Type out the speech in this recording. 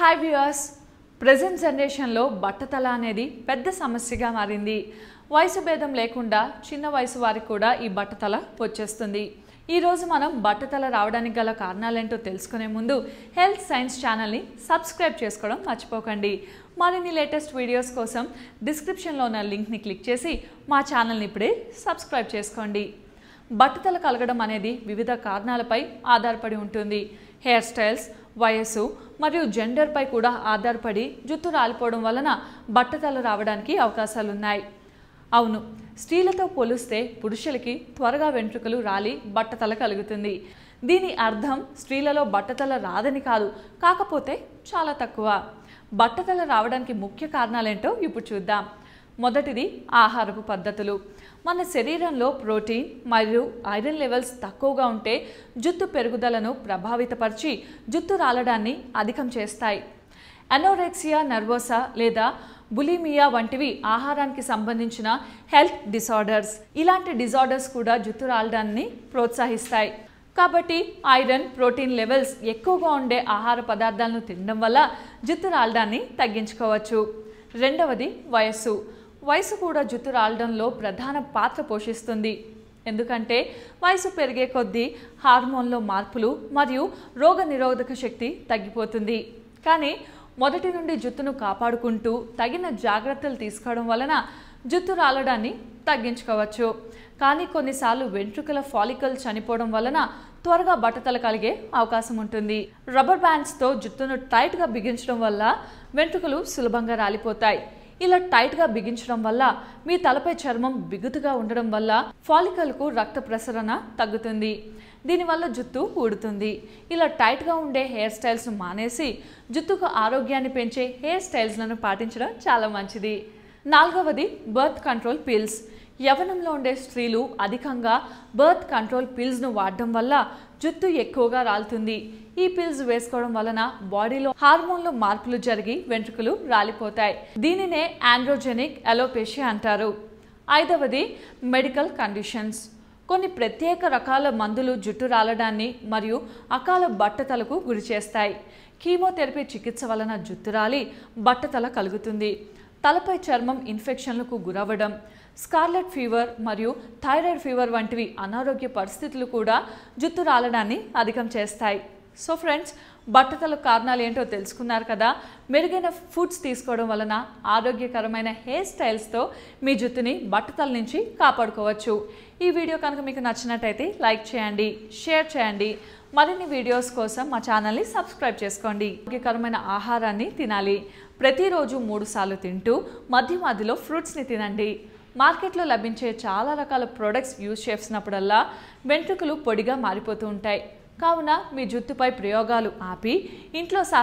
Hi viewers present జనరేషన్లో బట్టతల అనేది పెద్ద సమస్యగా మారింది. వయసు భేదం లేకుండా చిన్న వయసు వారికి కూడా ఈ బట్టతల వచ్చేస్తుంది. ఈరోజు మనం బట్టతల రావడానికి గల కారణాలేంటో తెలుసుకునే ముందు హెల్త్ సైన్స్ ఛానల్ని సబ్స్క్రైబ్ చేసుకోవడం మర్చిపోకండి. మరిన్ని లేటెస్ట్ వీడియోస్ కోసం డిస్క్రిప్షన్లో ఉన్న లింక్ని క్లిక్ చేసి మా ఛానల్ని ఇప్పుడే సబ్స్క్రైబ్ చేసుకోండి. బట్టతల కలగడం అనేది వివిధ కారణాలపై ఆధారపడి ఉంటుంది. హెయిర్ స్టైల్స్ వయస్సు మరియు జెండర్పై కూడా ఆధారపడి జుట్టు రాలిపోవడం వలన బట్టతల రావడానికి అవకాశాలున్నాయి. అవును స్త్రీలతో పోలిస్తే పురుషులకి త్వరగా వెంట్రుకలు రాలి బట్టతల కలుగుతుంది. దీని అర్థం స్త్రీలలో బట్టతల రాదని కాదు కాకపోతే చాలా తక్కువ. బట్టతల రావడానికి ముఖ్య కారణాలేంటో ఇప్పుడు చూద్దాం. మొదటిది ఆహారపు పద్ధతులు. మన శరీరంలో ప్రోటీన్ మరియు ఐరన్ లెవెల్స్ తక్కువగా ఉంటే జుట్టు పెరుగుదలను ప్రభావితపరిచి జుట్టు రాలడాన్ని అధికం చేస్తాయి. అనోరెక్సియా నర్వోసా లేదా బులిమియా వంటివి ఆహారానికి సంబంధించిన హెల్త్ డిసార్డర్స్. ఇలాంటి డిసార్డర్స్ కూడా జుట్టు రాలడాన్ని ప్రోత్సహిస్తాయి. కాబట్టి ఐరన్ ప్రోటీన్ లెవెల్స్ ఎక్కువగా ఉండే ఆహార పదార్థాలను తినడం వల్ల జుట్టు రాలడాన్ని తగ్గించుకోవచ్చు. రెండవది వయస్సు. వయసు కూడా జుట్టు రాలడంలో ప్రధాన పాత్ర పోషిస్తుంది. ఎందుకంటే వయసు పెరిగే కొద్దీ హార్మోన్లో మార్పులు మరియు రోగ నిరోధక శక్తి తగ్గిపోతుంది. కానీ మొదటి నుండి జుట్టును కాపాడుకుంటూ తగిన జాగ్రత్తలు తీసుకోవడం వలన జుట్టు రాలడాన్ని తగ్గించుకోవచ్చు. కానీ కొన్నిసార్లు వెంట్రుకల ఫాలికల్ చనిపోవడం వలన త్వరగా బట్టతలు కలిగే అవకాశం ఉంటుంది. రబ్బర్ బ్యాండ్స్తో జుట్టును టైట్గా బిగించడం వల్ల వెంట్రుకలు సులభంగా రాలిపోతాయి. ఇలా టైట్గా బిగించడం వల్ల మీ తలపై చర్మం బిగుతుగా ఉండడం వల్ల ఫాలికల్కు రక్త ప్రసరణ తగ్గుతుంది. దీనివల్ల జుట్టు ఊడుతుంది. ఇలా టైట్గా ఉండే హెయిర్ స్టైల్స్ను మానేసి జుట్టుకు ఆరోగ్యాన్ని పెంచే హెయిర్ స్టైల్స్లను పాటించడం చాలా మంచిది. నాలుగవది బర్త్ కంట్రోల్ పిల్స్. యవనంలో ఉండే స్త్రీలు అధికంగా బర్త్ కంట్రోల్ పిల్స్ను వాడడం వల్ల జుట్టు ఎక్కువగా రాలుతుంది. ఈ పిల్స్ వేసుకోవడం వలన బాడీలో హార్మోన్లో మార్పులు జరిగి వెంట్రుకలు రాలిపోతాయి. దీనినే ఆండ్రోజెనిక్ అలోపేషియా అంటారు. ఐదవది మెడికల్ కండిషన్స్ కొన్ని ప్రత్యేక రకాల మందులు జుట్టు రాలడాన్ని మరియు అకాల బట్టతలకు గురి చేస్తాయి కీమోథెరపీ చికిత్స వలన జుట్టు రాలి బట్టతల కలుగుతుంది. తలపై చర్మం ఇన్ఫెక్షన్లకు గురవ్వడం స్కార్లెట్ ఫీవర్ మరియు థైరాయిడ్ ఫీవర్ వంటివి అనారోగ్య పరిస్థితులు కూడా జుట్టు రాలడాన్ని అధికం చేస్తాయి. సో ఫ్రెండ్స్ బట్టతల కారణాలు ఏంటో తెలుసుకున్నారు కదా? మెరుగైన ఫుడ్స్ తీసుకోవడం వలన ఆరోగ్యకరమైన హెయిర్ స్టైల్స్తో మీ జుట్టుని బట్టతల నుంచి కాపాడుకోవచ్చు. ఈ వీడియో కనుక మీకు నచ్చినట్టయితే లైక్ చేయండి షేర్ చేయండి. మరిన్ని వీడియోస్ కోసం మా ఛానల్ని సబ్స్క్రైబ్ చేసుకోండి. ఆరోగ్యకరమైన ఆహారాన్ని తినాలి. ప్రతిరోజు మూడు సార్లు తింటూ మధ్య మధ్యలో ఫ్రూట్స్ని తినండి. మార్కెట్లో లభించే చాలా రకాల ప్రొడక్ట్స్ యూజ్ చేసినప్పుడల్లా వెంట్రుకలు పొడిగా మారిపోతూ ఉంటాయి. కావున మీ జుట్టుపై ప్రయోగాలు ఆపి ఇంట్లో